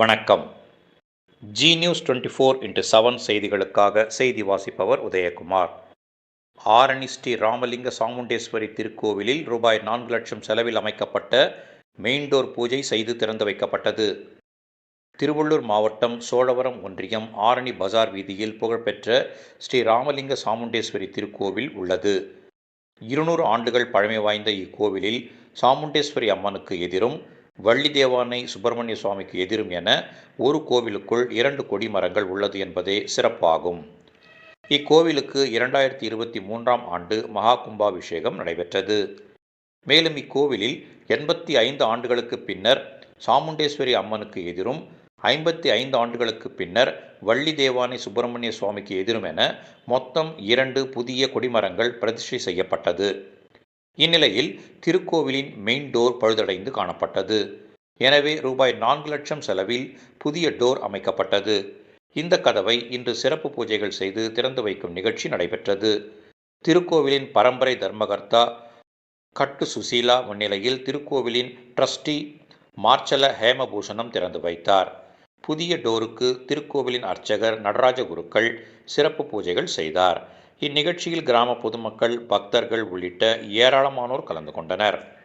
வணக்கம். Zee news twenty four into seven செய்திகளுக்காக செய்தி வாசிப்பவர் உதயகுமார். ஆரணி ஸ்ரீ ராமலிங்க சாமுண்டேஸ்வரி திருக்கோவிலில் ரூபாய் நான்கு லட்சம் செலவில் அமைக்கப்பட்ட மெயின்டோர் பூஜை செய்து திறந்து வைக்கப்பட்டது. திருவள்ளூர் மாவட்டம் சோழவரம் ஒன்றியம் ஆரணி பஜார் வீதியில் புகழ்பெற்ற ஸ்ரீ ராமலிங்க சாமுண்டேஸ்வரி திருக்கோவில் உள்ளது. இருநூறு ஆண்டுகள் பழமை வாய்ந்த இக்கோவிலில் சாமுண்டேஸ்வரி அம்மனுக்கு எதிரும் வள்ளி தேவானை சுப்பிரமணிய சுவாமிக்கு எதிரும் என ஒரு கோவிலுக்குள் இரண்டு கொடிமரங்கள் உள்ளது என்பதே சிறப்பாகும். இக்கோவிலுக்கு இரண்டாயிரத்தி இருபத்தி மூன்றாம் ஆண்டு மகா கும்பாபிஷேகம் நடைபெற்றது. மேலும் இக்கோவிலில் எண்பத்தி ஐந்து ஆண்டுகளுக்கு பின்னர் சாமுண்டேஸ்வரி அம்மனுக்கு எதிரும் ஐம்பத்தி ஐந்து ஆண்டுகளுக்கு பின்னர் வள்ளி தேவானை சுப்பிரமணிய சுவாமிக்கு எதிரும் என மொத்தம் இரண்டு புதிய கொடிமரங்கள் பிரதிஷ்டை செய்யப்பட்டது. இந்நிலையில் திருக்கோவிலின் மெயின் டோர் பழுதடைந்து காணப்பட்டது. எனவே ரூபாய் நான்கு லட்சம் செலவில் புதிய டோர் அமைக்கப்பட்டது. இந்த கதவை இன்று சிறப்பு பூஜைகள் செய்து திறந்து வைக்கும் நிகழ்ச்சி நடைபெற்றது. திருக்கோவிலின் பரம்பரை தர்மகர்த்தா கட்டு சுசீலா முன்னிலையில் திருக்கோவிலின் ட்ரஸ்டி மார்ச்சல ஹேமபூஷணம் திறந்து வைத்தார். புதிய டோருக்கு திருக்கோவிலின் அர்ச்சகர் நடராஜ குருக்கள் சிறப்பு பூஜைகள் செய்தார். இந்நிகழ்ச்சியில் கிராம பொதுமக்கள் பக்தர்கள் உள்ளிட்ட ஏராளமானோர் கலந்து கொண்டனர்.